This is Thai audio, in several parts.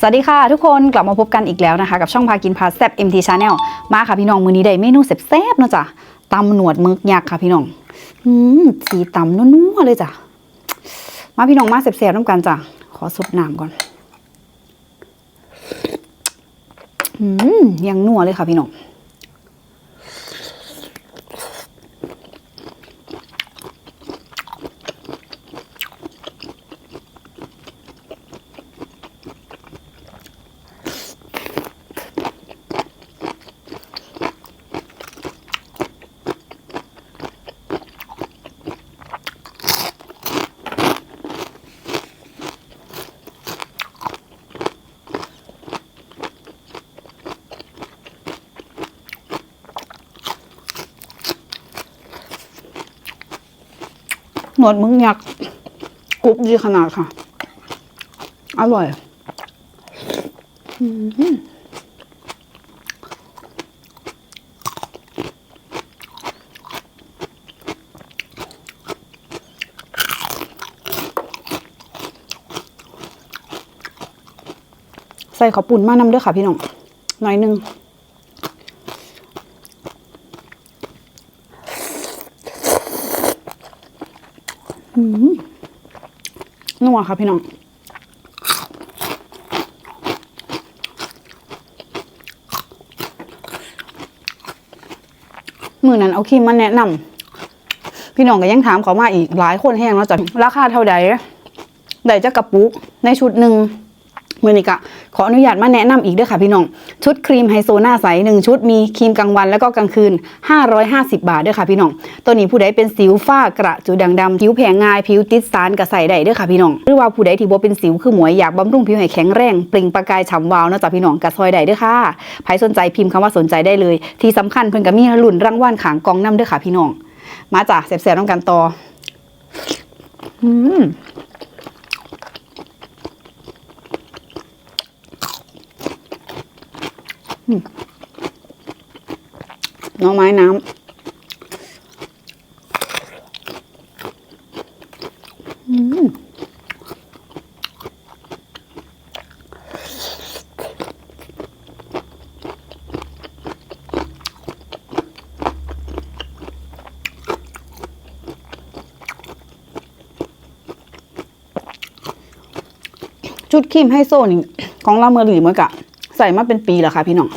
สวัสดีค่ะทุกคนกลับมาพบกันอีกแล้วนะคะ กับช่องพากินพาแซบ MT Channel มาค่ะพี่น้องมือนี้ได้เมนูแซ่บๆเนาะจ้ะตำหนวดมึกยักษ์ค่ะพี่น้องอืมสีตำนัวๆเลยจ้ะมาพี่น้องมาแซ่บๆน้ำกันจ้ะขอสดน้ำก่อนอืมยังนัวเลยค่ะพี่น้อง หนวดมึกยักษ์กรุบดีขนาดค่ะ อร่อยใส่ข้าวปุ่นมานำด้วยค่ะพี่น้องหน่อยหนึง นัวค่ะพี่น้องมือนั้นเอาครีมมาแนะนำพี่น้องก็ยังถามเขามาอีกหลายคนแห้งแล้วจ้ะราคาเท่าใดได้จะกระปุกในชุดหนึ่ง มื่อนี้กะขออนุญาตมาแนะนำอีกด้วยค่ะพี่น้อง ชุดครีมไฮโซหน้าใสหนึ่งชุดมีครีมกลางวันแล้วก็กลางคืน 550 บาทด้วยค่ะพี่น้อง ตัวนี้ผู้ใดเป็นสิวฝ้ากระจุดด่างดำผิวแผงง่ายผิวติดสารกระใสได้ด้วยค่ะพี่น้อง หรือว่าผู้ใดที่บ่เป็นสิวคือหมวยอยากบำรุงผิวให้แข็งแรงเปล่งประกายฉ่ำวาวนะจ้ะพี่น้องกระซอยได้ด้วยค่ะใครสนใจพิมพ์คำว่าสนใจได้เลย ที่สำคัญเพิ่นก็มีรุ่นรางวัลขางกองน้ำด้วยค่ะพี่น้อง มาจ้ะแซ่บๆต้องกันต่ออืม น่องไม้น้ำ อืมชุดครีมให้โซนี่ของลาเมอรี่เมื่อกะ ใส่มาเป็นปีแล้วค่ะพี่น้อง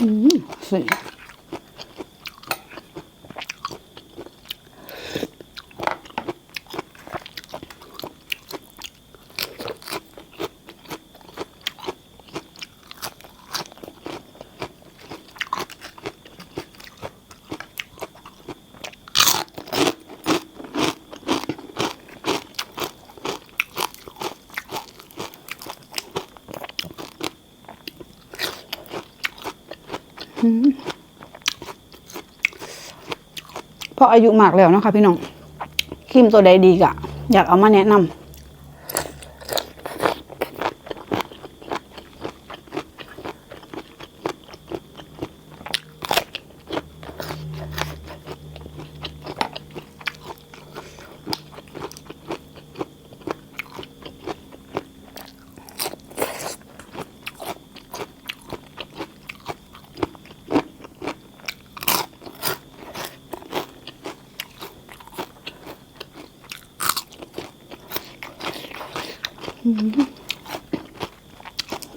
อืมสี พออายุมากแล้วนะคะพี่น้องครีมตัวใดดีกะ อยากเอามาแนะนำ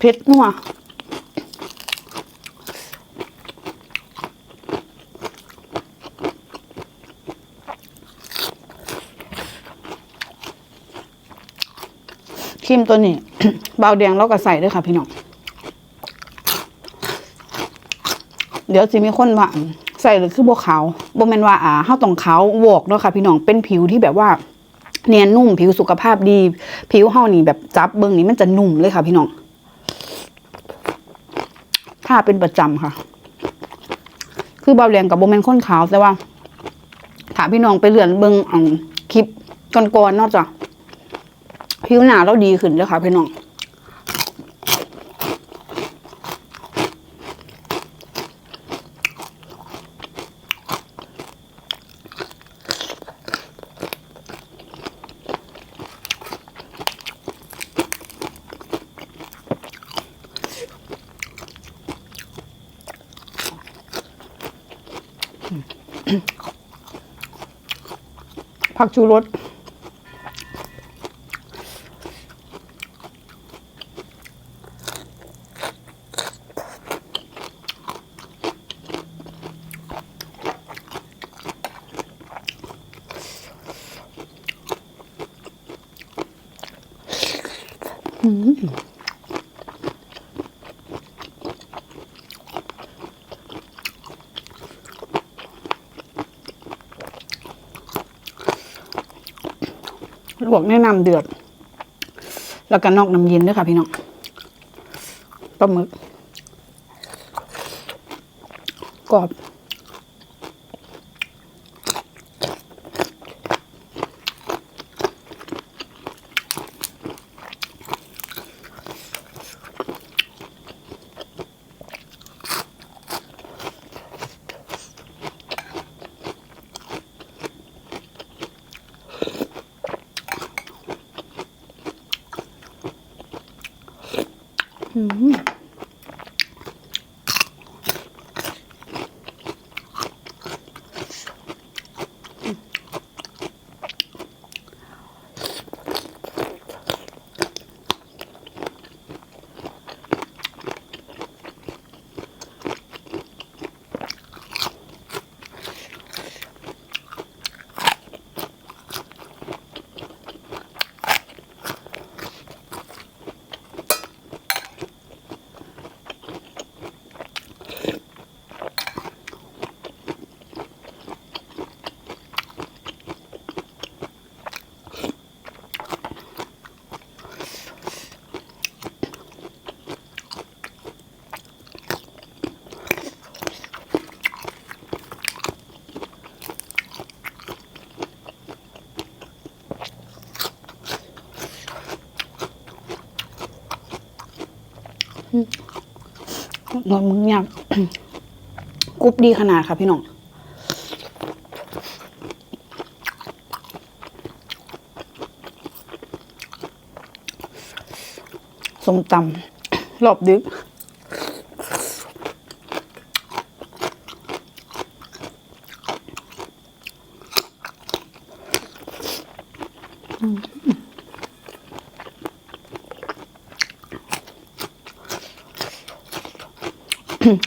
ผ็ดนัวครีมตัวนี้เบาแดงแล้วก็ใส่ด้วยค่ะพี่น้อง เดี๋ยวสิมีคนว่าใส่หรือคือบัวขาวบ่แม่นว่าอ่าเฮาต้องขาววอกเนาะค่ะพี่น้องเป็นผิวที่แบบว่า เนียนนุ่มผิวสุขภาพดี ผิวเฮานี่แบบจับเบิ่งนี่มันจะนุ่มเลยค่ะพี่น้องาเป็นประจำค่ะ คือเบาแรงกับโบแมนข้นขาวแต่ว่าถามพี่น้องไปเลื่อนเบิงอ่องคลิปก่อนๆนอกจากผิวหนาเราดีขึ้นแล้วค่ะพี่น้อง ผักชูรส ลวกในน้ำเดือด แล้วก็นอกน้ำเย็นด้วยค่ะพี่น้องปลาหมึกกรอบ Mm-hmm. นอนมึงยากกรุบดีขนาดค่ะพี่น้องสมตำรอบดึก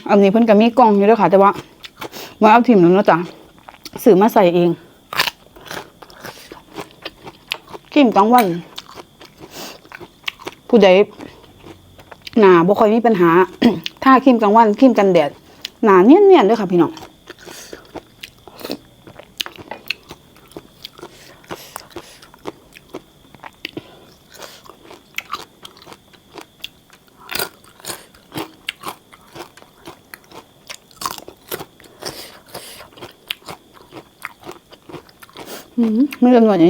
อันนี้เพิ่นก็มีกล่องอยู่ด้วยค่ะ แต่ว่ามาเอาถิ่มแล้วเนาะจ๊ะสื่อมาใส่เองกินกลางวัน ผู้ใดหนาบ่ค่อยมีปัญหา ถ้าครีมกลางวันครีมกันแดดหนาเนียนๆด้วยค่ะพี่น้อง ไม่เป็นหนวดให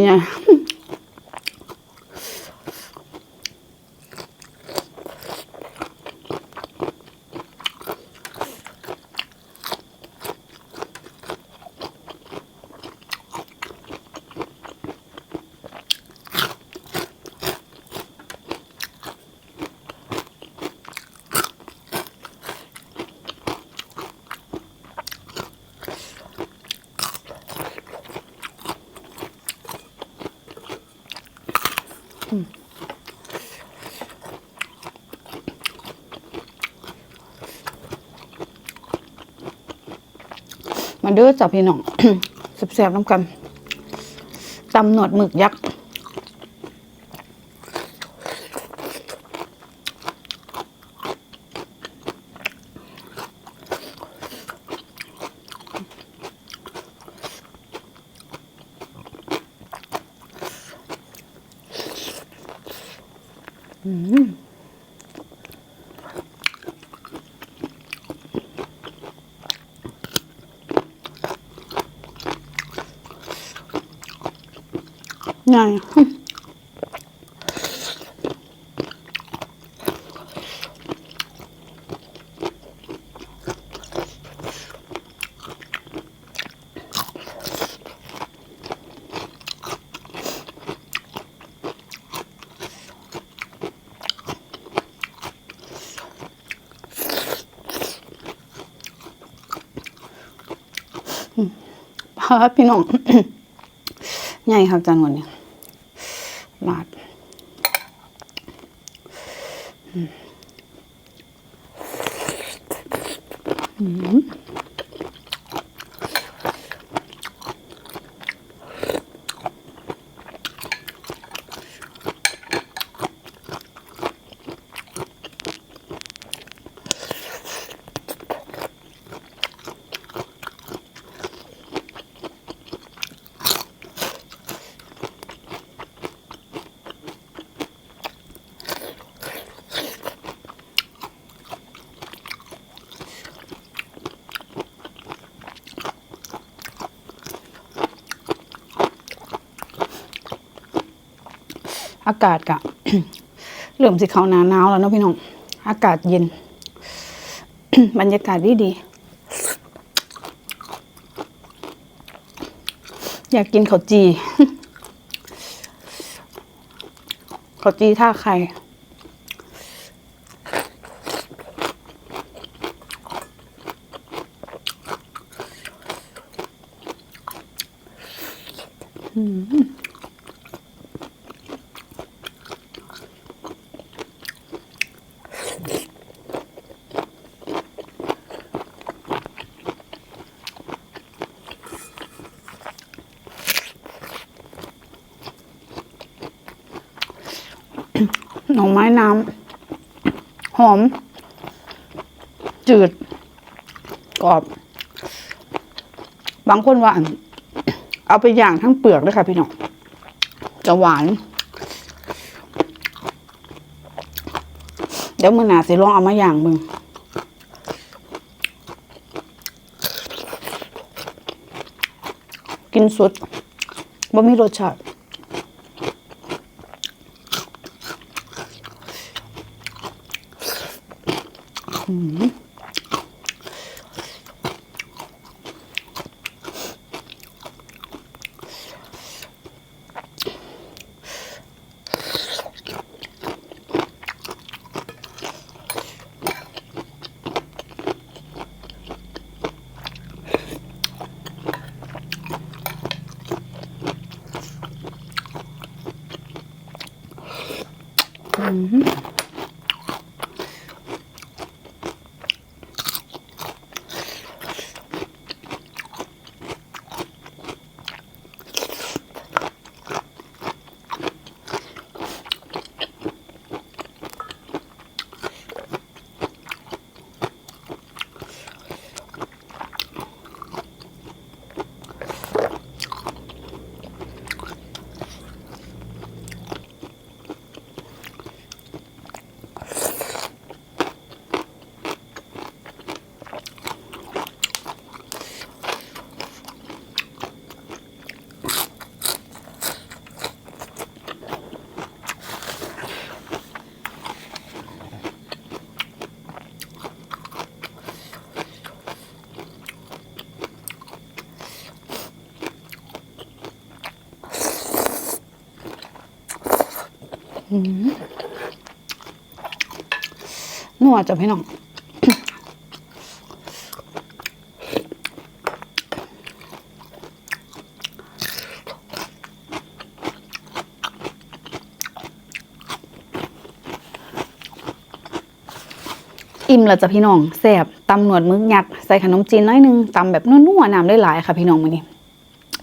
มาเด้อจ้ะพี่น้องแซ่บๆน้ำกันตำหนวดหมึกยักษ์อื้ม ง่ายพาพี่น้อง ใหญ่ครับจานวันนี้ลาดอืม อื อากาศกะเริ่มสิเขาหนาหนาวแล้วเนาะพี่น้อง อากาศเย็น บรรยากาศดีดีอยากกินข้าวจีข้าวจีท่าไข่ หน่อไม้น้ำหอม จืด กรอบ บางคนว่าเอาไปย่างทั้งเปลือกเลยค่ะพี่น้องจะหวาน เดี๋ยวมือหนาสิลองเอามาย่างมึงกินสดบ่มีรสชาติ Mm-hmm. นัวจ้ะพี่น้องอิ่มแล้วจ้ะพี่น้องแซ่บตำหนวดมึกยักใส่ขนมจีนน้อยนึงตำแบบนัวๆน้ำได้หลายค่ะพี่น้องมื้อนี้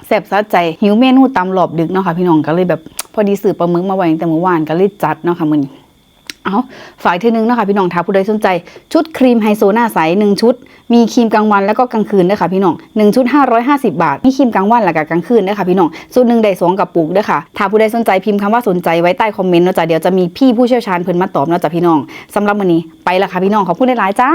แซ่บสะใจหิวเมนูตำรอบดึกเนาะค่ะพี่น้องก็เลยแบบพอดีซื้อปลาหมึกมาไว้ตั้งแต่เมื่อวานก็เลยจัดเนาะค่ะมื้อนี้เอาฝ่ายที่หนึงนะคะพี่น้องถ้าผู้ใดสนใจ ชุดครีมไฮโซหน้าใสหนึ่งชุด มีครีมกลางวันแล้วก็กลางคืนด้วยค่ะพี่น้องหนึ่งชุด 550 บาท มีครีมกลางวันและก็กลางคืนด้วยค่ะพี่น้องชุดหนึ่งได้สองกระปุกด้วยค่ะถ้าผู้ใดสนใจพิมพ์คำว่าสนใจไว้ใต้คอมเมนต์เนาะจ้ะเดี๋ยวจะมีพี่ผู้เชี่ยวชาญเพิ่นมาตอบเนาะจ้ะพี่น้องสำหรับวันนี้ไปละค่ะพี่น้องขอบคุณหลายๆจ้า